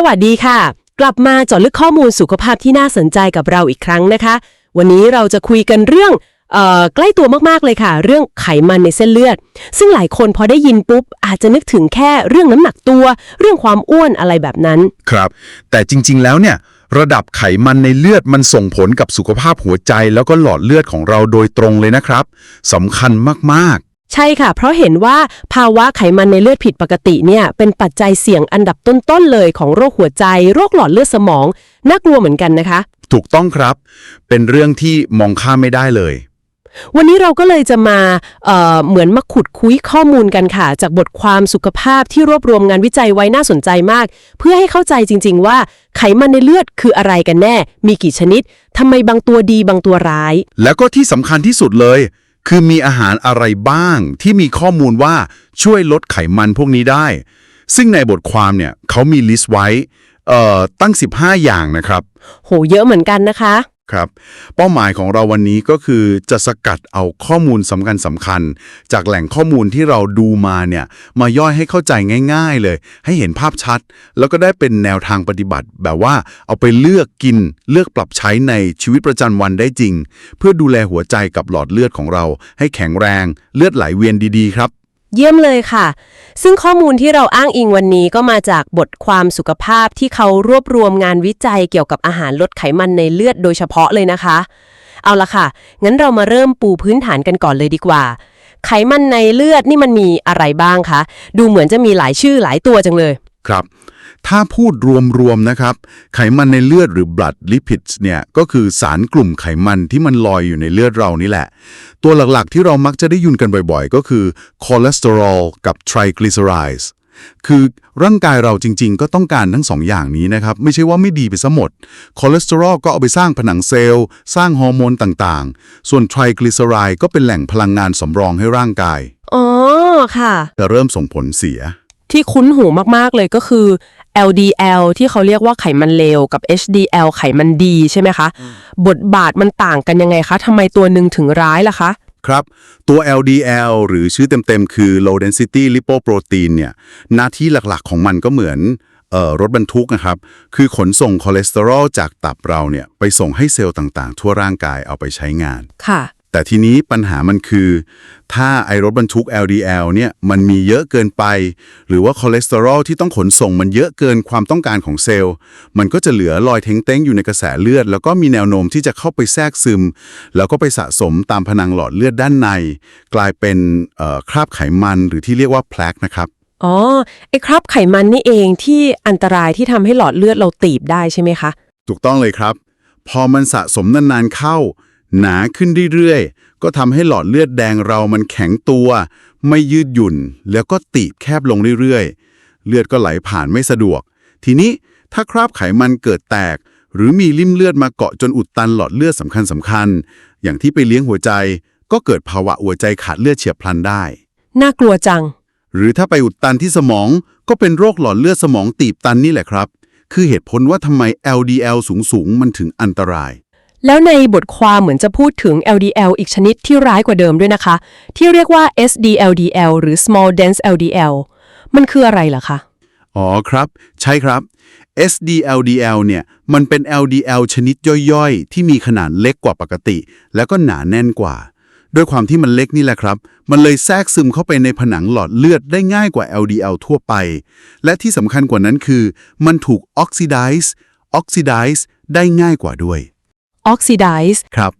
สวัสดีค่ะ กลับมาเจาะลึกข้อมูลสุขภาพที่น่าสนใจกับเราอีกครั้งนะคะ วันนี้เราจะคุยกันเรื่องออใกล้ตัวมากๆเลยค่ะ เรื่องไขมันในเส้นเลือด ซึ่งหลายคนพอได้ยินปุ๊บ อาจจะนึกถึงแค่เรื่องน้ำหนักตัว เรื่องความอ้วนอะไรแบบนั้น ครับ แต่จริง ๆ แล้วเนี่ย ระดับไขมันในเลือดมันส่งผลกับสุขภาพหัวใจ แล้วก็หลอดเลือดของเราโดยตรงเลยนะครับสำคัญมาก ใช่ค่ะ เพราะเห็นว่าภาวะไขมันในเลือดผิดปกติเนี่ยเป็นปัจจัยเสี่ยงอันดับต้นๆเลยของโรคหัวใจ โรคหลอดเลือดสมอง น่ากลัวเหมือนกันนะคะๆถูกต้องครับ เป็นเรื่องที่มองข้ามไม่ได้เลย วันนี้เราก็เลยจะมาเอ่อเหมือนมาขุดคุยข้อมูลกันค่ะ จากบทความสุขภาพที่รวบรวมงานวิจัยไว้น่าสนใจมาก เพื่อให้เข้าใจจริง ๆ ว่าไขมันในเลือดคืออะไรกันแน่ มีกี่ชนิดทำไมบางตัวดีบางตัวร้าย แล้วก็ที่สำคัญที่สุดเลย คือมีอาหารอะไรบ้างที่มีข้อมูลว่าช่วยลดไขมันพวกนี้ได้ ซึ่งในบทความเนี่ยเขามีลิสต์ไว้ตั้ง 15 อย่างนะครับ โห เยอะเหมือนกันนะคะ ครับ เป้าหมายของเราวันนี้ก็คือจะสกัดเอาข้อมูลสำคัญสำคัญ จากแหล่งข้อมูลที่เราดูมาเนี่ยมาย่อยให้เข้าใจง่าย ๆ เลย ให้เห็นภาพชัด แล้วก็ได้เป็นแนวทางปฏิบัติ แบบว่าเอาไปเลือกกิน เลือกปรับใช้ในชีวิตประจำวันได้จริง เพื่อดูแลหัวใจกับหลอดเลือดของเรา ให้แข็งแรง เลือดไหลเวียนดีๆ ครับ เยี่ยมเลยค่ะ ซึ่งข้อมูลที่เราอ้างอิงวันนี้ก็มาจากบทความสุขภาพที่เขารวบรวมงานวิจัยเกี่ยวกับอาหารลดไขมันในเลือดโดยเฉพาะเลยนะคะ เอาละค่ะ งั้นเรามาเริ่มปูพื้นฐานกันก่อนเลยดีกว่า ไขมันในเลือดนี่มันมีอะไรบ้างคะ ดูเหมือนจะมีหลายชื่อหลายตัวจังเลย ครับ ถ้าพูดรวมๆนะครับ ไขมันในเลือดหรือ blood lipids เนี่ยก็คือสารกลุ่มไขมันที่มันลอยอยู่ในเลือดเรานี่แหละ ตัวหลักๆที่เรามักจะได้ยินกันบ่อยๆ ก็คือคอเลสเตอรอลกับ triglycerides คือร่างกายเราจริงๆ ก็ต้องการทั้งสองอย่างนี้นะครับ ไม่ใช่ว่าไม่ดีไปซะหมดคอเลสเตอรอลก็เอาไปสร้างผนังเซลล์ สร้างฮอร์โมนต่างๆ ส่วน triglyceride ก็เป็นแหล่งพลังงานสำรองให้ร่างกายอ๋อค่ะจะเริ่มส่งผลเสีย ที่คุ้นหูมากๆเลยก็คือ LDL ที่เขาเรียกว่าไขมันเลวกับ HDL ไขมันดีใช่ไหมคะ บทบาทมันต่างกันยังไงคะทำไมตัวหนึ่งถึงร้ายล่ะคะ ครับ ตัว LDL หรือชื่อเต็มๆ คือ low density lipoprotein เนี่ย หน้าที่หลักๆของมันก็เหมือนเอ่อรถบรรทุกนะครับ คือขนส่งคอเลสเตอรอลจากตับเราเนี่ย ไปส่งให้เซลล์ต่างๆ ทั่วร่างกายเอาไปใช้งาน ค่ะ แต่ทีนี้ปัญหามันคือ ถ้าไอรถบรรทุก LDL เนี่ยมันมีเยอะเกินไป หรือว่าคอเลสเตอรอลที่ต้องขนส่งมันเยอะเกินความต้องการของเซลล์ มันก็จะเหลือลอยเท้งเต้งอยู่ในกระแสเลือด แล้วก็มีแนวโน้มที่จะเข้าไปแทรกซึม แล้วก็ไปสะสมตามผนังหลอดเลือดด้านใน กลายเป็นเอ่อคราบไขมันหรือที่เรียกว่าแพลกนะครับอ๋อไอ้ครับไขมันนี่เองที่อันตรายที่ทำให้หลอดเลือดเราตีบได้ใช่ไหมคะ ถูกต้องเลยครับ พอมันสะสมนานๆเข้า หนาขึ้นเรื่อยๆ ก็ทำให้หลอดเลือดแดงเรามันแข็งตัว ไม่ยืดหยุ่น แล้วก็ตีบแคบลงเรื่อยๆ เลือดก็ไหลผ่านไม่สะดวก ทีนี้ถ้าคราบไขมันเกิดแตก หรือมีริ่มเลือดมาเกาะจนอุดตันหลอดเลือดสำคัญสำคัญๆอย่างที่ไปเลี้ยงหัวใจ ก็เกิดภาวะหัวใจขาดเลือดเฉียบพลันได้ น่ากลัวจัง หรือถ้าไปอุดตันที่สมอง ก็เป็นโรคหลอดเลือดสมองตีบตันนี่แหละครับ คือเหตุผลว่าทำไม LDL สูงๆมันถึงอันตราย แล้วในบทความเหมือนจะพูดถึง LDL อีกชนิดที่ร้ายกว่าเดิมด้วยนะคะ ที่เรียกว่า SDLDL หรือ small dense LDL มันคืออะไรล่ะคะ อ๋อครับ ใช่ครับ SDLDL เนี่ยมันเป็น LDL ชนิดย่อยๆ ที่มีขนาดเล็กกว่าปกติ แล้วก็หนาแน่นกว่า ด้วยความที่มันเล็กนี่แหละครับ มันเลยแทรกซึมเข้าไปในผนังหลอดเลือดได้ง่ายกว่า LDL ทั่วไป และที่สำคัญกว่านั้นคือ มันถูกออกซิไดซ์ออกซิไดซ์ได้ง่ายกว่าด้วย oxidize ครับ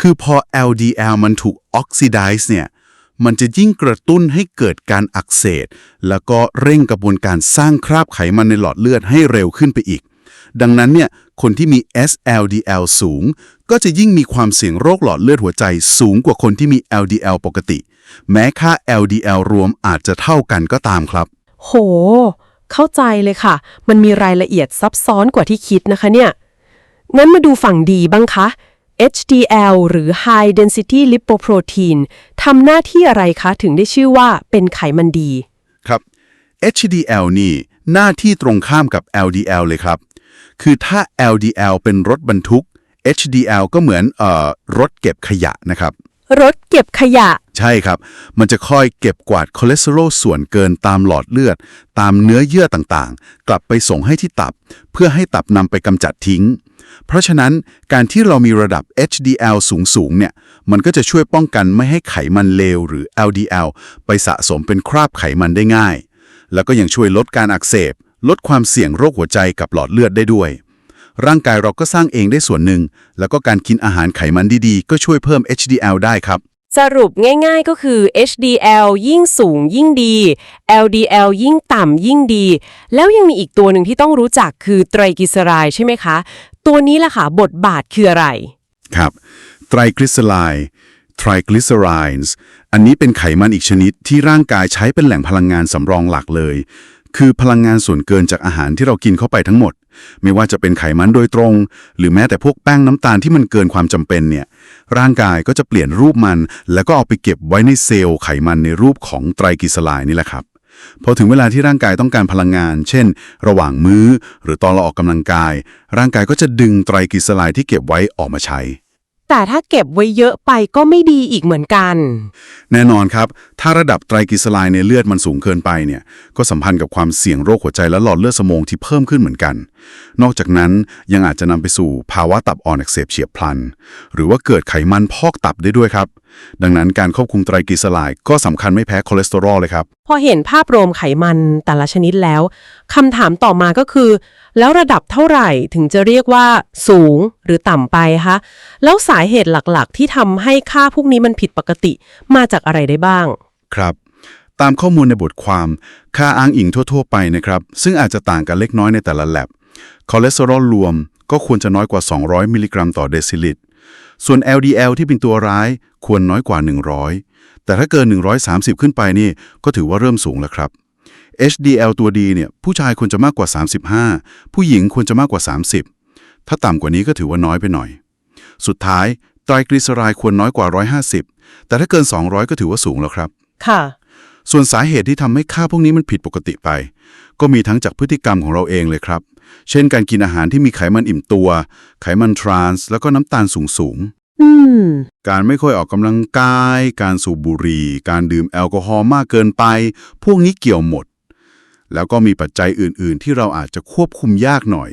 คือพอ LDL มันถูกออกซิไดซ์เนี่ยมันจะยิ่งกระตุ้นให้เกิดการอักเสบแล้วก็เร่งกระบวนการสร้างคราบไขมันในหลอดเลือดให้เร็วขึ้นไปอีก ดังนั้นเนี่ยคนที่มี SLDL สูง ก็จะยิ่งมีความเสี่ยงโรคหลอดเลือดหัวใจสูงกว่าคนที่มี LDL ปกติ แม้ค่า LDL รวมอาจจะเท่ากันก็ตามครับ โห เข้าใจเลยค่ะ มันมีรายละเอียดซับซ้อนกว่าที่คิดนะคะเนี่ย งั้นมาดูฝั่งดีบ้างคะ HDL หรือ High Density Lipoprotein ทำหน้าที่อะไรคะถึงได้ชื่อว่าเป็นไขมันดี ครับ HDL นี่หน้าที่ตรงข้ามกับ LDL เลยครับ คือถ้า LDL เป็นรถบรรทุก HDL ก็เหมือนเอ่อรถเก็บขยะนะครับ รถเก็บขยะ ใช่ครับ มันจะค่อยเก็บกวาดคอเลสเตอรอลส่วนเกินตามหลอดเลือด ตามเนื้อเยื่อต่างๆ กลับไปส่งให้ที่ตับ เพื่อให้ตับนำไปกำจัดทิ้ง เพราะฉะนั้นการที่เรามีระดับ HDL สูงๆเนี่ยมันก็จะช่วยป้องกันไม่ให้ไขมันเลวหรือ LDL ไปสะสมเป็นคราบไขมันได้ง่าย แล้วก็ยังช่วยลดการอักเสบ ลดความเสี่ยงโรคหัวใจกับหลอดเลือดได้ด้วย ร่างกายเราก็สร้างเองได้ส่วนหนึ่ง แล้วก็การกินอาหารไขมันดีๆ ก็ช่วยเพิ่ม HDL ได้ครับสรุปง่ายๆก็คือ HDL ยิ่งสูงยิ่งดี LDL ยิ่งต่ำยิ่งดี แล้วยังมีอีกตัวหนึ่งที่ต้องรู้จักคือไตรกลีเซอไรด์ใช่ไหมคะ ตัวนี้ล่ะค่ะ บทบาทคืออะไร ครับ ไตรกลีเซอไรด์ triglycerides อันนี้เป็นไขมันอีกชนิดที่ร่างกายใช้เป็นแหล่งพลังงานสำรองหลักเลย คือพลังงานส่วนเกินจากอาหารที่เรากินเข้าไปทั้งหมด ไม่ว่าจะเป็นไขมันโดยตรง หรือแม้แต่พวกแป้งน้ำตาลที่มันเกินความจำเป็นเนี่ย ร่างกายก็จะเปลี่ยนรูปมัน แล้วก็เอาไปเก็บไว้ในเซลล์ไขมันในรูปของไตรกลีเซอไรด์นี่แหละครับ พอถึงเวลาที่ร่างกายต้องการพลังงาน เช่น ระหว่างมื้อ หรือตอนเราออกกำลังกาย ร่างกายก็จะดึงไตรกลีเซอไรด์ที่เก็บไว้ออกมาใช้ แต่ถ้าเก็บไว้เยอะไปก็ไม่ดีอีกเหมือนกัน แน่นอนครับ ถ้าระดับไตรกลีเซอไรด์ในเลือดมันสูงเกินไปเนี่ยก็สัมพันธ์กับความเสี่ยงโรคหัวใจและหลอดเลือดสมองที่เพิ่มขึ้นเหมือนกัน นอกจากนั้นยังอาจจะนำไปสู่ภาวะตับอ่อนอักเสบเฉียบพลัน หรือว่าเกิดไขมันพอกตับได้ด้วยครับ ดังนั้นการควบคุมไตรกลีเซอไรด์ก็สำคัญไม่แพ้คอเลสเตอรอลเลยครับ พอเห็นภาพรวมไขมันแต่ละชนิดแล้วคำถามต่อมาก็คือ แล้วระดับเท่าไหร่ถึงจะเรียกว่าสูงหรือต่ำไปคะแล้วสาเหตุหลักๆ ที่ทำให้ค่าพวกนี้มันผิดปกติมาจากอะไรได้บ้าง ครับตามข้อมูลในบทความ ค่าอ้างอิงทั่ว ๆ ไปนะครับ ซึ่งอาจจะต่างกันเล็กน้อยในแต่ละแลบ คอเลสเตอรอลรวมก็ควรจะน้อยกว่า 200 มิลลิกรัมต่อเดซิลิตร ส่วน LDL ที่เป็นตัวร้ายควรน้อยกว่า 100 แต่ถ้าเกิน 130 ขึ้นไปนี่ก็ถือว่าเริ่มสูงแล้วครับ HDL ตัวดีเนี่ยผู้ชายควรจะมากกว่า 35 ผู้หญิงควรจะมากกว่า 30 ถ้าต่ำกว่านี้ก็ถือว่าน้อยไปหน่อย สุดท้ายไตรกลีเซอไรด์ควรน้อยกว่า 150 แต่ถ้าเกิน 200 ก็ถือว่าสูงแล้วครับ ค่ะ ส่วนสาเหตุที่ทำให้ค่าพวกนี้มันผิดปกติไป ก็มีทั้งจากพฤติกรรมของเราเองเลยครับ เช่นการกินอาหารที่มีไขมันอิ่มตัว ไขมันทรานส์แล้วก็น้ำตาลสูงสูงอืมๆการไม่ค่อยออกกำลังกาย การสูบบุหรี่ การดื่มแอลกอฮอล์มากเกินไป พวกนี้เกี่ยวหมด แล้วก็มีปัจจัยอื่น ๆ ที่เราอาจจะควบคุมยากหน่อย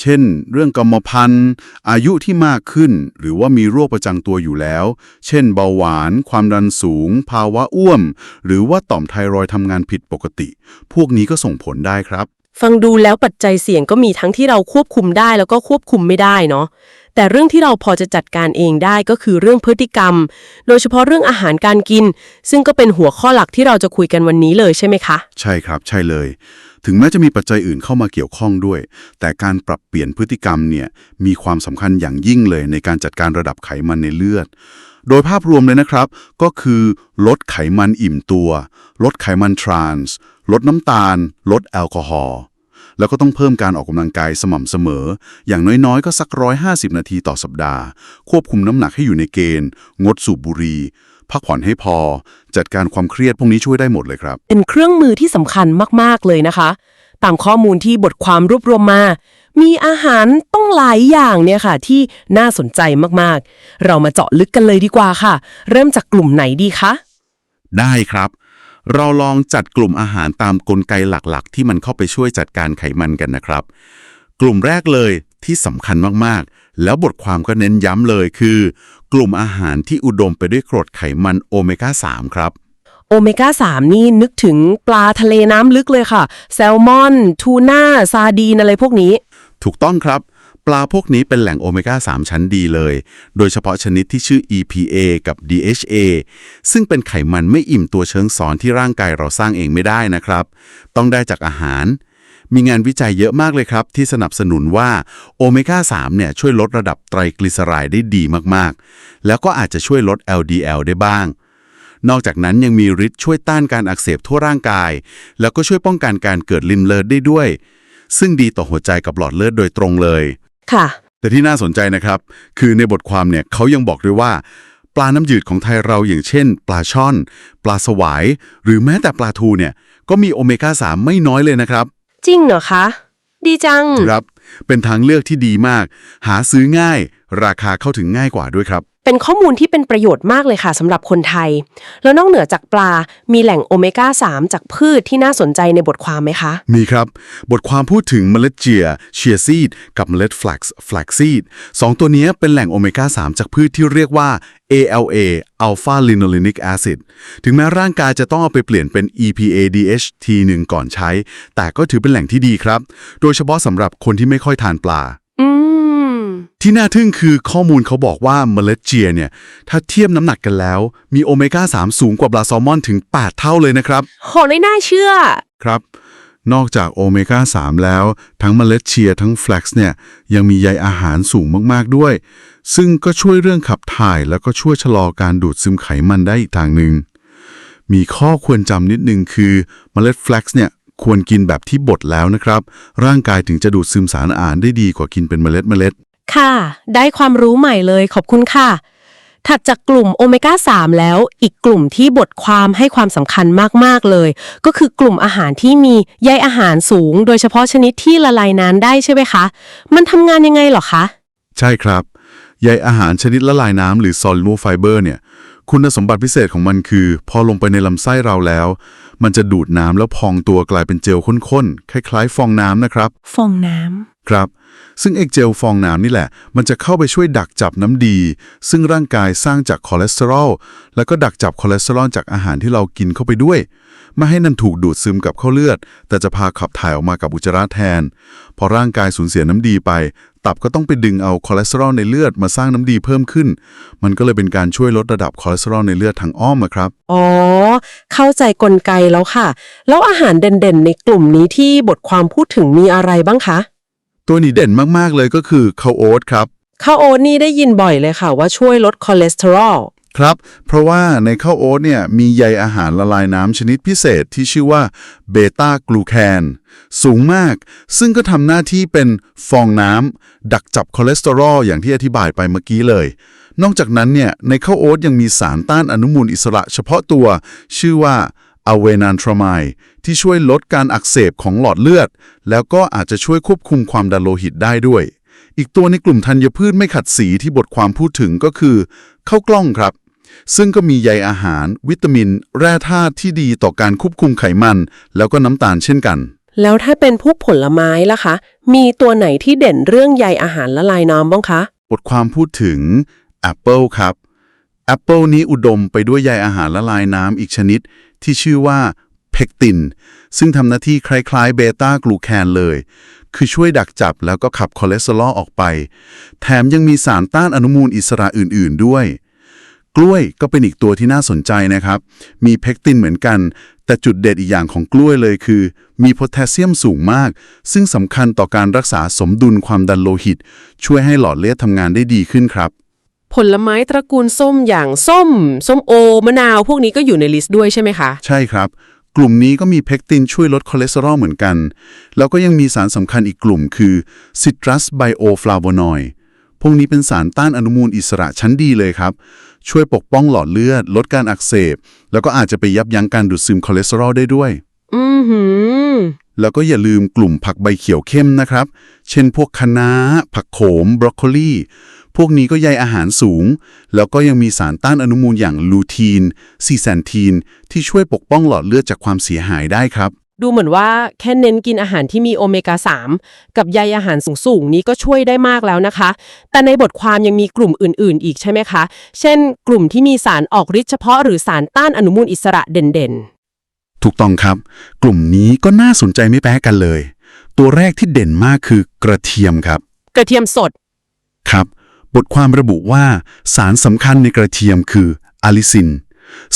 เช่น เรื่องกรรมพันธุ์ อายุที่มากขึ้น หรือว่ามีโรคประจำตัวอยู่แล้ว เช่น เบาหวาน ความดันสูง ภาวะอ้วม หรือว่าต่อมไทรอยด์ทำงานผิดปกติ พวกนี้ก็ส่งผลได้ครับ ฟังดูแล้วปัจจัยเสี่ยงก็มีทั้งที่เราควบคุมได้แล้วก็ควบคุมไม่ได้เนาะ แต่เรื่องที่เราพอจะจัดการเองได้ก็คือเรื่องพฤติกรรม โดยเฉพาะเรื่องอาหารการกิน ซึ่งก็เป็นหัวข้อหลักที่เราจะคุยกันวันนี้เลยใช่ไหมคะ ใช่ครับ ใช่เลย ถึงแม้จะมีปัจจัยอื่นเข้ามาเกี่ยวข้องด้วย แต่การปรับเปลี่ยนพฤติกรรมเนี่ยมีความสำคัญอย่างยิ่งเลยในการจัดการระดับไขมันในเลือด โดยภาพรวมเลยนะครับ ก็คือ ลดไขมันอิ่มตัว ลดไขมันทรานส์ ลดน้ำตาล ลดแอลกอฮอล์แล้วก็ต้องเพิ่มการออกกำลังกายสม่ำเสมอ อย่างน้อยๆ ก็สัก 150 นาทีต่อสัปดาห์ ควบคุมน้ำหนักให้อยู่ในเกณฑ์ งดสูบบุหรี่พักผ่อนให้พอ จัดการความเครียดพวกนี้ช่วยได้หมดเลยครับ เป็นเครื่องมือที่สำคัญมากๆเลยนะคะ ตามข้อมูลที่บทความรวบรวมมา มีอาหารต้องหลายอย่างเนี่ยค่ะ ที่น่าสนใจมากๆ เรามาเจาะลึกกันเลยดีกว่าค่ะ เริ่มจากกลุ่มไหนดีคะ ได้ครับ เราลองจัดกลุ่มอาหารตามกลไกหลักๆ ที่มันเข้าไปช่วยจัดการไขมันกันนะครับ กลุ่มแรกเลยที่สำคัญมากๆ แล้วบทความก็เน้นย้ำเลยคือ กลุ่มอาหารที่อุดมไปด้วยกรดไขมันโอเมก้า 3 ครับโอเมก้า 3 นี่นึกถึงปลาทะเลน้ำลึกเลยค่ะ แซลมอน ทูน่า ซาดีนอะไรพวกนี้ ถูกต้องครับ ปลาพวกนี้เป็นแหล่งโอเมก้า 3 ชั้นดีเลย โดยเฉพาะชนิดที่ชื่อ EPA กับ DHA ซึ่งเป็นไขมันไม่อิ่มตัวเชิงซ้อนที่ร่างกายเราสร้างเองไม่ได้นะครับ ต้องได้จากอาหาร มีงานวิจัยเยอะมากเลยครับ ที่สนับสนุนว่าโอเมก้า 3 เนี่ยช่วยลดระดับไตรกลีเซอไรด์ได้ดีมากๆ แล้วก็อาจจะช่วยลด LDL ได้บ้าง นอกจากนั้นยังมีฤทธิ์ช่วยต้านการอักเสบทั่วร่างกาย แล้วก็ช่วยป้องกันการเกิดลิมเลิศได้ด้วย ซึ่งดีต่อหัวใจกับหลอดเลือดโดยตรงเลย ค่ะ แต่ที่น่าสนใจนะครับ คือในบทความเนี่ยเขายังบอกด้วยว่า ปลาน้ำจืดของไทยเราอย่างเช่น ปลาช่อน ปลาสวาย หรือแม้แต่ปลาทูเนี่ย ก็มีโอเมก้า 3 ไม่น้อยเลยนะครับ จริงเหรอคะ ดีจัง ครับ เป็นทางเลือกที่ดีมาก หาซื้อง่าย ราคาเข้าถึงง่ายกว่าด้วยครับ เป็นข้อมูลที่เป็นประโยชน์มากเลยค่ะสำหรับคนไทย แล้วนอกเหนือจากปลา มีแหล่งโอเมก้า 3 จากพืชที่น่าสนใจในบทความไหมคะ มีครับ บทความพูดถึงเมล็ดเจียเชียซีด กับเมล็ดแฟลกซ์แฟลกซีดสองตัวนี้เป็นแหล่งโอเมก้า 3 จากพืชที่เรียกว่า ALA alpha linolenic acid ถึงแม้ร่างกายจะต้องเอาไปเปลี่ยนเป็น EPA DHT หนึ่งก่อนใช้ แต่ก็ถือเป็นแหล่งที่ดีครับ โดยเฉพาะสำหรับคนที่ไม่ค่อยทานปลา อืม ที่น่าทึ่งคือข้อมูลเขาบอกว่าเมล็ดเจียเนี่ย ถ้าเทียบน้ำหนักกันแล้ว มีโอเมก้า 3 สูงกว่าปลาแซลมอนถึง 8 เท่าเลยนะครับ โหไม่น่าเชื่อ ครับ นอกจากโอเมก้า 3 แล้ว ทั้งเมล็ดเชียร์ทั้งแฟลกซ์เนี่ย ยังมีใยอาหารสูงมากๆด้วย ซึ่งก็ช่วยเรื่องขับถ่ายแล้วก็ช่วยชะลอการดูดซึมไขมันได้อีกทางหนึ่งมีข้อควรจำนิดนึงคือเมล็ดแฟลกซ์เนี่ยควรกินแบบที่บดแล้วนะครับ ร่างกายถึงจะดูดซึมสารอาหารได้ดีกว่ากินเป็นเมล็ดเมล็ด ค่ะ ได้ความรู้ใหม่เลยขอบคุณค่ะ ถัดจากกลุ่มโอเมก้า 3 แล้ว อีกกลุ่มที่บทความให้ความสำคัญมาก ๆ เลย ก็คือกลุ่มอาหารที่มีใยอาหารสูง โดยเฉพาะชนิดที่ละลายน้ำได้ใช่ไหมคะ มันทำงานยังไงเหรอคะ ใช่ครับ ใยอาหารชนิดละลายน้ำหรือ soluble fiber เนี่ย คุณสมบัติพิเศษของมันคือ พอลงไปในลำไส้เราแล้ว มันจะดูดน้ำแล้วพองตัวกลายเป็นเจลข้นๆ คล้ายๆ ฟองน้ำนะครับ ฟองน้ครับ ซึ่งเอกเจลฟองน้ำนี่แหละ มันจะเข้าไปช่วยดักจับน้ำดี ซึ่งร่างกายสร้างจากคอเลสเตอรอล แล้วก็ดักจับคอเลสเตอรอลจากอาหารที่เรากินเข้าไปด้วย ไม่ให้นันถูกดูดซึมกับเข้าเลือด แต่จะพาขับถ่ายออกมากับอุจจาระแทน พอร่างกายสูญเสียน้ำดีไป ตับก็ต้องไปดึงเอาคอเลสเตอรอลในเลือดมาสร้างน้ำดีเพิ่มขึ้น มันก็เลยเป็นการช่วยลดระดับคอเลสเตอรอลในเลือดทางอ้อมครับ อ๋อ เข้าใจกลไกแล้วค่ะ แล้วอาหารเด่นๆ ในกลุ่มนี้ที่บทความพูดถึงมีอะไรบ้างคะ ตัวนี้เด่นมาก ๆ เลยก็คือข้าวโอ๊ตครับ ข้าวโอ๊ตนี่ได้ยินบ่อยเลยค่ะ ว่าช่วยลดคอเลสเตอรอล ครับ เพราะว่าในข้าวโอ๊ตเนี่ยมีใยอาหารละลายน้ำชนิดพิเศษที่ชื่อว่าเบต้ากลูแคนสูงมาก ซึ่งก็ทำหน้าที่เป็นฟองน้ำดักจับคอเลสเตอรอลอย่างที่อธิบายไปเมื่อกี้เลย นอกจากนั้นเนี่ยในข้าวโอ๊ตยังมีสารต้านอนุมูลอิสระเฉพาะตัว ชื่อว่า อะเวนานทรามายที่ช่วยลดการอักเสบของหลอดเลือด แล้วก็อาจจะช่วยควบคุมความดันโลหิตได้ด้วย อีกตัวในกลุ่มธัญพืชไม่ขัดสีที่บทความพูดถึงก็คือข้าวกล้องครับ ซึ่งก็มีใยอาหาร วิตามิน แร่ธาตุที่ดีต่อการควบคุมไขมัน แล้วก็น้ำตาลเช่นกัน แล้วถ้าเป็นพวกผลไม้ล่ะคะ มีตัวไหนที่เด่นเรื่องใยอาหารละลายน้ำบ้างคะ บทความพูดถึงแอปเปิลครับแอปเปิลนี้อุดมไปด้วยใยอาหารละลายน้ำอีกชนิด ที่ชื่อว่าเพกติน ซึ่งทำหน้าที่คล้ายๆเบต้ากลูแคนเลย คือช่วยดักจับแล้วก็ขับคอเลสเตอรอลออกไป แถมยังมีสารต้านอนุมูลอิสระอื่นๆด้วย กล้วยก็เป็นอีกตัวที่น่าสนใจนะครับ มีเพกตินเหมือนกัน แต่จุดเด่นอีกอย่างของกล้วยเลยคือ มีโพแทสเซียมสูงมาก ซึ่งสำคัญต่อการรักษาสมดุลความดันโลหิต ช่วยให้หลอดเลือดทำงานได้ดีขึ้นครับ ผลไม้ตระกูลส้มอย่างส้ม ส้มโอ มะนาว พวกนี้ก็อยู่ในลิสต์ด้วยใช่ไหมคะ ใช่ครับ กลุ่มนี้ก็มีเพกตินช่วยลดคอเลสเตอรอลเหมือนกัน แล้วก็ยังมีสารสำคัญอีกกลุ่มคือซิตรัสไบโอฟลาโวนอยด์พวกนี้เป็นสารต้านอนุมูลอิสระชั้นดีเลยครับ ช่วยปกป้องหลอดเลือด ลดการอักเสบ แล้วก็อาจจะไปยับยั้งการดูดซึมคอเลสเตอรอลได้ด้วย อือหือ แล้วก็อย่าลืมกลุ่มผักใบเขียวเข้มนะครับ เช่นพวกคะน้า ผักโขม บรอกโคลี พวกนี้ก็ใยอาหารสูง แล้วก็ยังมีสารต้านอนุมูลอย่างลูทีน ซีแซนทีน ที่ช่วยปกป้องหลอดเลือดจากความเสียหายได้ครับ ดูเหมือนว่าแค่เน้นกินอาหารที่มีโอเมก้า 3 กับใยอาหารสูงๆ นี้ก็ช่วยได้มากแล้วนะคะ แต่ในบทความยังมีกลุ่มอื่น ๆ อีกใช่ไหมคะ เช่น กลุ่มที่มีสารออกฤทธิ์เฉพาะหรือสารต้านอนุมูลอิสระเด่นถูกต้องครับ กลุ่มนี้ก็น่าสนใจไม่แพ้กันเลย ตัวแรกที่เด่นมากคือกระเทียมครับๆกระเทียมสด ครับ บทความระบุว่าสารสำคัญในกระเทียมคืออะลิซิน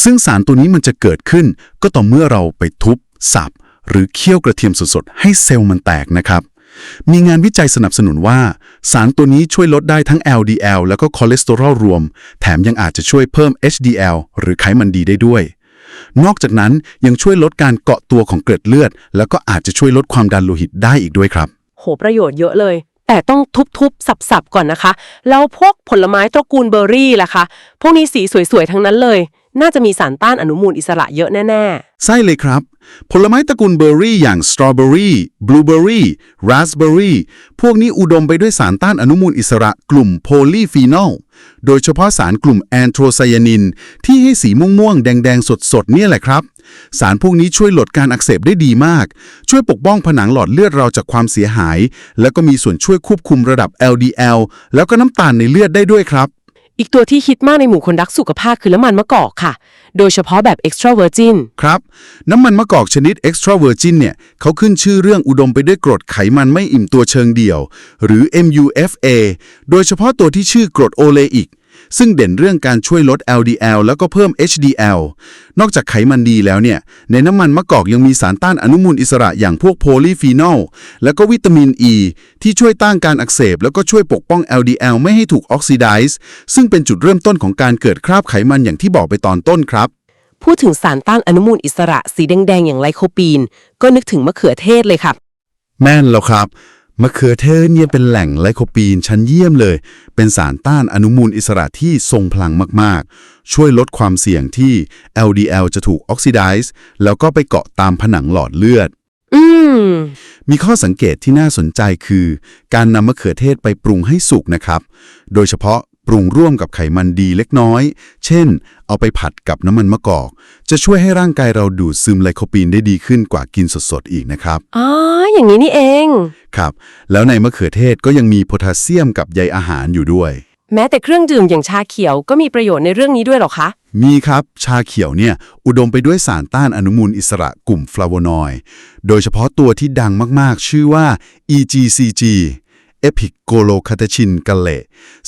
ซึ่งสารตัวนี้มันจะเกิดขึ้น ก็ต่อเมื่อเราไปทุบ สับ หรือเคี่ยวกระเทียมสดๆ ให้เซลล์มันแตกนะครับ มีงานวิจัยสนับสนุนว่า สารตัวนี้ช่วยลดได้ทั้ง LDL แล้วก็คอเลสเตอรอลรวม แถมยังอาจจะช่วยเพิ่ม HDL หรือไขมันดีได้ด้วย นอกจากนั้นยังช่วยลดการเกาะตัวของเกล็ดเลือด แล้วก็อาจจะช่วยลดความดันโลหิตได้อีกด้วยครับ โหประโยชน์เยอะเลย แต่ต้องทุบๆ สับๆ ก่อนนะคะ แล้วพวกผลไม้ตระกูลเบอร์รี่ล่ะคะ พวกนี้สีสวยๆ ทั้งนั้นเลย น่าจะมีสารต้านอนุมูลอิสระเยอะแน่ ใช่เลยครับ ผลไม้ตระกูลเบอร์รี่อย่างสตรอเบอรี่บลูเบอรี่ราสเบอรี่พวกนี้อุดมไปด้วยสารต้านอนุมูลอิสระกลุ่มโพลีฟีนอล โดยเฉพาะสารกลุ่มแอนโทไซยานิน ที่ให้สีม่วงๆ แดง ๆ สด ๆ เนี่ยแหละครับ สารพวกนี้ช่วยลดการอักเสบได้ดีมาก ช่วยปกป้องผนังหลอดเลือดเราจากความเสียหาย แล้วก็มีส่วนช่วยควบคุมระดับ LDL แล้วก็น้ำตาลในเลือดได้ด้วยครับ อีกตัวที่ฮิตมากในหมู่คนรักสุขภาพคือน้ำมันมะกอกค่ะ โดยเฉพาะแบบ extra virgin ครับ น้ำมันมะกอกชนิด extra virgin เนี่ยเขาขึ้นชื่อเรื่องอุดมไปด้วยกรดไขมันไม่อิ่มตัวเชิงเดี่ยว หรือ MUFA โดยเฉพาะตัวที่ชื่อกรดโอเลอิก ซึ่งเด่นเรื่องการช่วยลด LDL แล้วก็เพิ่ม HDL นอกจากไขมันดีแล้วเนี่ย ในน้ำมันมะกอกยังมีสารต้านอนุมูลอิสระอย่างพวกโพลีฟีนอล แล้วก็วิตามินอ e, ีที่ช่วยต้านการอักเสบ แล้วก็ช่วยปกป้อง LDL ไม่ให้ถูกออกซิไดซ์ซึ่งเป็นจุดเริ่มต้นของการเกิดคราบไขมันอย่างที่บอกไปตอนต้นครับพูดถึงสารต้านอนุมูลอิสระสีแดงๆอย่างไลโคปีน ก็นึกถึงมะเขือเทศเลยครับ แม่นแล้วครับ มะเขือเทศเนี่ยเป็นแหล่งไลโคปีนชั้นเยี่ยมเลย เป็นสารต้านอนุมูลอิสระที่ทรงพลังมากๆ ช่วยลดความเสี่ยงที่ LDL จะถูกออกซิไดซ์แล้วก็ไปเกาะตามผนังหลอดเลือด อืม มีข้อสังเกตที่น่าสนใจคือ การนำมะเขือเทศไปปรุงให้สุกนะครับ โดยเฉพาะปรุงร่วมกับไขมันดีเล็กน้อย เช่น เอาไปผัดกับน้ำมันมะกอก จะช่วยให้ร่างกายเราดูดซึมไลโคปีนได้ดีขึ้นกว่ากินสดๆอีกนะครับ อ๋อ อย่างนี้นี่เอง ครับ แล้วในมะเขือเทศก็ยังมีโพแทสเซียมกับใยอาหารอยู่ด้วย แม้แต่เครื่องดื่มอย่างชาเขียวก็มีประโยชน์ในเรื่องนี้ด้วยเหรอคะ มีครับ ชาเขียวเนี่ย อุดมไปด้วยสารต้านอนุมูลอิสระกลุ่มฟลาโวนอยด์ โดยเฉพาะตัวที่ดังมากๆ ชื่อว่า EGCG Epic g o l o c a t e c h i n g a l l e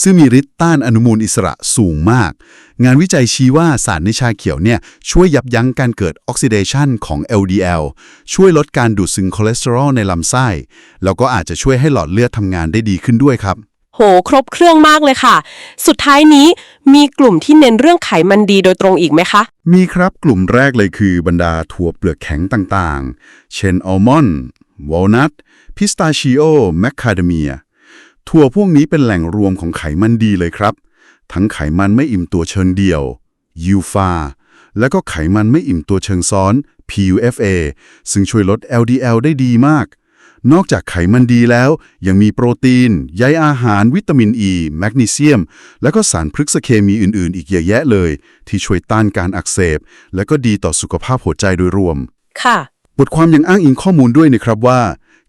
ซึ่งมีฤทธิ์ต้านอนุมูลอิสระสูงมาก งานวิจัยชี้ว่าสารในชาเขียวเนี่ยช่วยยับยั้งการเกิดออกซิเดชันของ LDL ช่วยลดการดูดซึมคอเลสเตอรอลในลำไส้ แล้วก็อาจจะช่วยให้หลอดเลือดทำงานได้ดีขึ้นด้วยครับ โห ครบเครื่องมากเลยค่ะ สุดท้ายนี้มีกลุ่มที่เน้นเรื่องไขมันดีโดยตรงอีกไหมคะ มีครับกลุ่มแรกเลยคือบรรดาถั่วเปลือกแข็งต่างๆ เช่นอัลมอนด์วอลนัท พิสตาชิโอแมคคาเดเมียถั่วพวกนี้เป็นแหล่งรวมของไขมันดีเลยครับ ทั้งไขมันไม่อิ่มตัวเชิงเดี่ยว ยูฟา และก็ไขมันไม่อิ่มตัวเชิงซ้อน PUFA ซึ่งช่วยลด LDL ได้ดีมาก นอกจากไขมันดีแล้ว ยังมีโปรตีน ใยอาหาร วิตามินอ e, ีแมกนีเซียม และก็สารพฤกษเคมีอื่น ๆ อีกเยอะแยะเลย ที่ช่วยต้านการอักเสบ และก็ดีต่อสุขภาพหัวใจโดยรวม ค่ะ บทความยังอ้างอิงข้อมูลด้วยนะครับว่า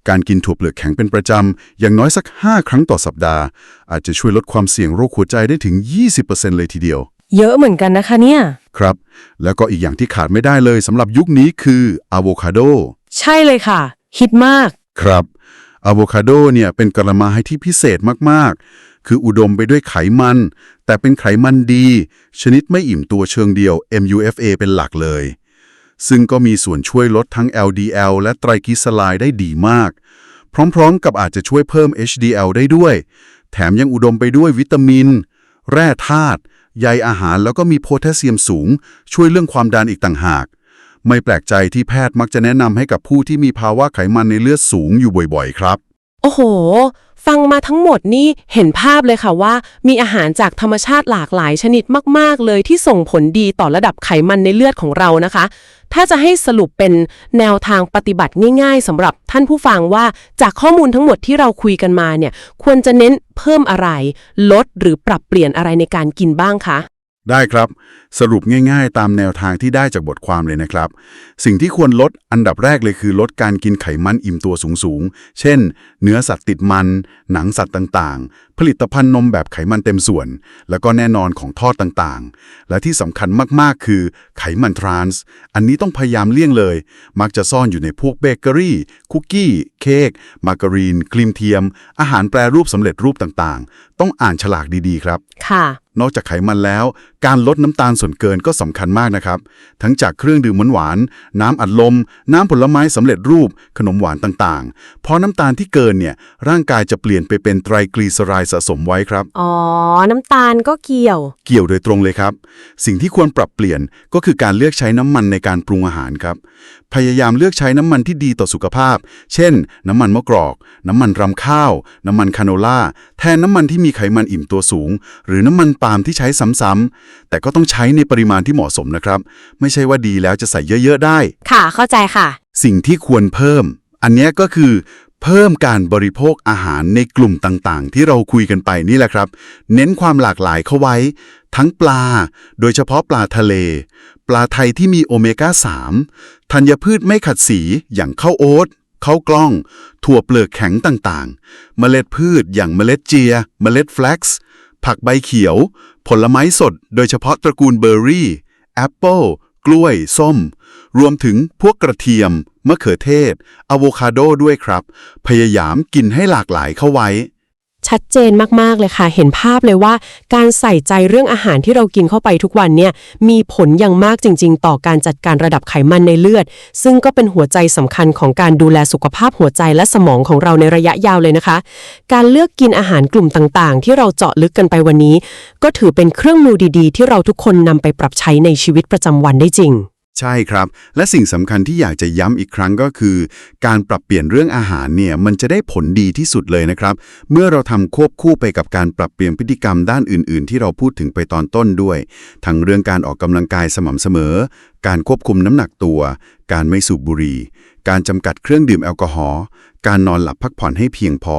การกินถั่วเปลือกแข็งเป็นประจำ อย่างน้อยสัก 5 ครั้งต่อสัปดาห์ อาจจะช่วยลดความเสี่ยงโรคหัวใจได้ถึง 20%เลยทีเดียว เยอะเหมือนกันนะคะเนี่ย ครับ แล้วก็อีกอย่างที่ขาดไม่ได้เลยสำหรับยุคนี้คืออะโวคาโด ใช่เลยค่ะ ฮิตมาก ครับอะโวคาโดเนี่ยเป็นกระไม้ที่พิเศษมาก ๆ คืออุดมไปด้วยไขมัน แต่เป็นไขมันดี ชนิดไม่อิ่มตัวเชิงเดียว MUFA เป็นหลักเลย ซึ่งก็มีส่วนช่วยลดทั้ง LDL และไตรกลีเซอไรด์ได้ดีมาก พร้อมๆ กับอาจจะช่วยเพิ่ม HDL ได้ด้วย แถมยังอุดมไปด้วยวิตามิน แร่ธาตุใยอาหารแล้วก็มีโพแทสเซียมสูง ช่วยเรื่องความดันอีกต่างหาก ไม่แปลกใจที่แพทย์มักจะแนะนำให้กับผู้ที่มีภาวะไขมันในเลือดสูงอยู่บ่อยๆ ครับ โอ้โห ฟังมาทั้งหมดนี่เห็นภาพเลยค่ะว่า มีอาหารจากธรรมชาติหลากหลายชนิดมาก ๆ เลยที่ส่งผลดีต่อระดับไขมันในเลือดของเรานะคะ ถ้าจะให้สรุปเป็นแนวทางปฏิบัติง่าย ๆสำหรับท่านผู้ฟังว่าจากข้อมูลทั้งหมดที่เราคุยกันมาเนี่ย ควรจะเน้นเพิ่มอะไร ลดหรือปรับเปลี่ยนอะไรในการกินบ้างคะ ได้ครับ สรุปง่ายๆ ตามแนวทางที่ได้จากบทความเลยนะครับ สิ่งที่ควรลดอันดับแรกเลยคือลดการกินไขมันอิ่มตัวสูงๆ เช่น เนื้อสัตว์ติดมัน หนังสัตว์ต่างๆ ผลิตภัณฑ์นมแบบไขมันเต็มส่วน แล้วก็แน่นอนของทอดต่างๆ และที่สำคัญมากๆ คือไขมันทรานส์ อันนี้ต้องพยายามเลี่ยงเลย มักจะซ่อนอยู่ในพวกเบเกอรี่ คุกกี้ เค้ก มาการีน ครีมเทียม อาหารแปรรูปสำเร็จรูปต่างๆ ต้องอ่านฉลากดีๆ ครับ ค่ะ นอกจากไขมันแล้ว การลดน้ำตาลส่วนเกินก็สำคัญมากนะครับ ทั้งจากเครื่องดื่มหวานๆน้ำอัดลม น้ำผลไม้สำเร็จรูป ขนมหวานต่างๆ เพราะน้ำตาลที่เกินเนี่ยร่างกายจะเปลี่ยนไปเป็นไตรกลีเซอไรด์สะสมไว้ครับ อ๋อ น้ำตาลก็เกี่ยว เกี่ยวโดยตรงเลยครับ สิ่งที่ควรปรับเปลี่ยนก็คือการเลือกใช้น้ำมันในการปรุงอาหารครับ พยายามเลือกใช้น้ำมันที่ดีต่อสุขภาพ เช่น น้ำมันมะกรอก น้ำมันรำข้าว น้ำมันคาโนล่าแทนน้ำมันที่มีไขมันอิ่มตัวสูง หรือน้ำมันปาล์มที่ใช้ซ้ำๆแต่ก็ต้องใช้ในปริมาณที่เหมาะสมนะครับ ไม่ใช่ว่าดีแล้วจะใส่เยอะ ๆ ได้ ค่ะเข้าใจค่ะ สิ่งที่ควรเพิ่ม อันเนี้ยก็คือ เพิ่มการบริโภคอาหารในกลุ่มต่างๆ ที่เราคุยกันไปนี่แหละครับ เน้นความหลากหลายเข้าไว้ ทั้งปลา โดยเฉพาะปลาทะเล ปลาไทยที่มีโอเมก้า 3 ธัญพืชไม่ขัดสีอย่างข้าวโอ๊ตข้าวกล้อง ถั่วเปลือกแข็งต่างๆ เมล็ดพืชอย่างเมล็ดเจีย เมล็ดแฟลกซ์ผักใบเขียว ผลไม้สด โดยเฉพาะตระกูลเบอร์รี่ แอปเปิลกล้วย ส้ม รวมถึงพวกกระเทียม มะเขือเทศอะโวคาโดด้วยครับ พยายามกินให้หลากหลายเข้าไว้ ชัดเจนมากๆเลยค่ะ เห็นภาพเลยว่า การใส่ใจเรื่องอาหารที่เรากินเข้าไปทุกวันเนี่ยมีผลอย่างมากจริง ๆ ต่อการจัดการระดับไขมันในเลือด ซึ่งก็เป็นหัวใจสำคัญของการดูแลสุขภาพหัวใจและสมองของเราในระยะยาวเลยนะคะ การเลือกกินอาหารกลุ่มต่างๆ ที่เราเจาะลึกกันไปวันนี้ ก็ถือเป็นเครื่องมือดีๆ ที่เราทุกคนนำไปปรับใช้ในชีวิตประจำวันได้จริง ใช่ครับ และสิ่งสำคัญที่อยากจะย้ำอีกครั้งก็คือ การปรับเปลี่ยนเรื่องอาหารเนี่ยมันจะได้ผลดีที่สุดเลยนะครับ เมื่อเราทำควบคู่ไปกับการปรับเปลี่ยนพฤติกรรมด้านอื่น ๆ ที่เราพูดถึงไปตอนต้นด้วย ทั้งเรื่องการออกกำลังกายสม่ำเสมอ การควบคุมน้ำหนักตัว การไม่สูบบุหรี่ การจำกัดเครื่องดื่มแอลกอฮอล์การนอนหลับพักผ่อนให้เพียงพอ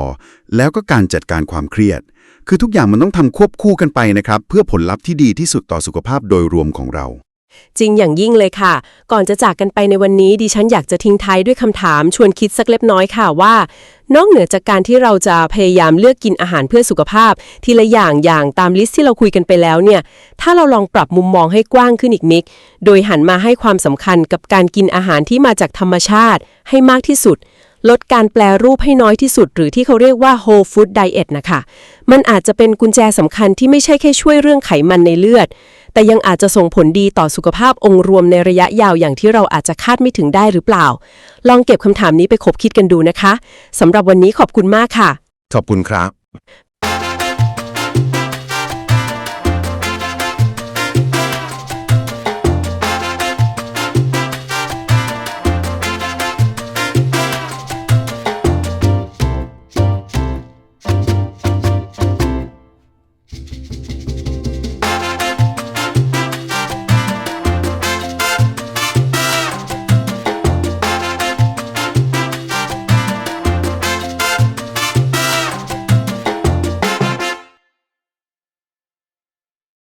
แล้วก็การจัดการความเครียด คือทุกอย่างมันต้องทำควบคู่กันไปนะครับ เพื่อผลลัพธ์ที่ดีที่สุดต่อสุขภาพโดยรวมของเรา จริงอย่างยิ่งเลยค่ะ ก่อนจะจากกันไปในวันนี้ดิฉันอยากจะทิ้งท้ายด้วยคำถามชวนคิดสักเล็กน้อยค่ะว่า นอกเหนือจากการที่เราจะพยายามเลือกกินอาหารเพื่อสุขภาพ ทีละอย่างอย่างตามลิสต์ที่เราคุยกันไปแล้วเนี่ย ถ้าเราลองปรับมุมมองให้กว้างขึ้นอีกนิดโดยหันมาให้ความสำคัญกับการกินอาหารที่มาจากธรรมชาติ ให้มากที่สุดลดการแปลรูปให้น้อยที่สุด หรือที่เขาเรียกว่า whole food diet นะคะ มันอาจจะเป็นกุญแจสำคัญที่ไม่ใช่แค่ช่วยเรื่องไขมันในเลือด แต่ยังอาจจะส่งผลดีต่อสุขภาพองค์รวมในระยะยาวอย่างที่เราอาจจะคาดไม่ถึงได้หรือเปล่า ลองเก็บคำถามนี้ไปคบคิดกันดูนะคะสำหรับวันนี้ขอบคุณมากค่ะ ขอบคุณครับ